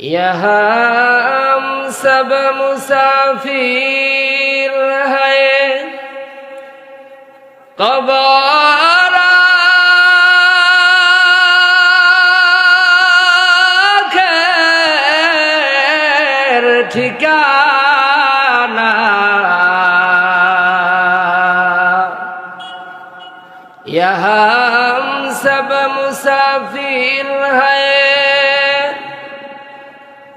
यहाँ हम सब मुसाफिर है कबारा खैर ठिकाना यहाँ हम सब मुसाफिर है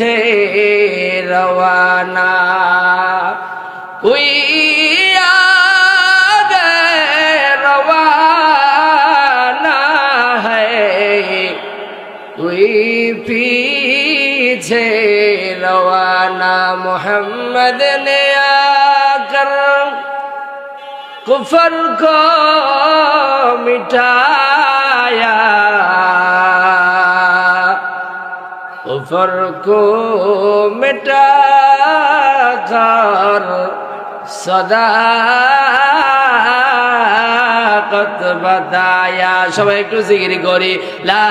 হয়েছে রওয়ানা। হইয়া রওয়ানা হুই পিছে রওয়ানা মোহাম্মদ নে আকার। কুফর কো মিঠা कुफर को मिटा कर সদাকত বাতায়া সবাই একটু জিকির করি লা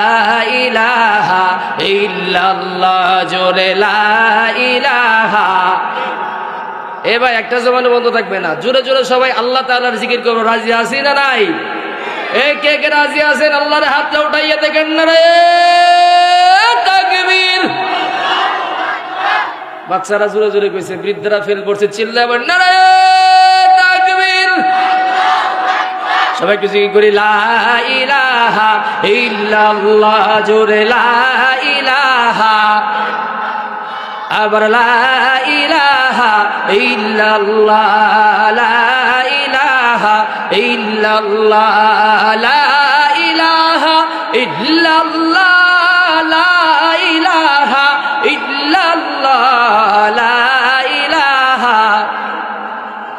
ইলাহা ইল্লাল্লাহ জোরে লা ইলাহা এ ভাই একটা জমানে বন্ধ থাকবে না জোরে জোরে সবাই আল্লাহ তাআলার জিকির করবো রাজি আছি না নাই এ কে কে রাজি আছেন আল্লাহর হাতটা উঠাইয়া দেখেন না রে বাচ্চারা জোরে জোরে কইছে, বৃদ্ধরা ফেল করছে চিল্লাবেন না রে তাকবীর! সবাই কিছু কি করি, লা ইলাহা ইল্লাল্লাহ জোরে, লা ইলাহা। আবার, লা ইলাহা ইল্লাল্লাহ লা ইল্লাল্লাহ লা ইল্লাল্লাহ লা ইলাহা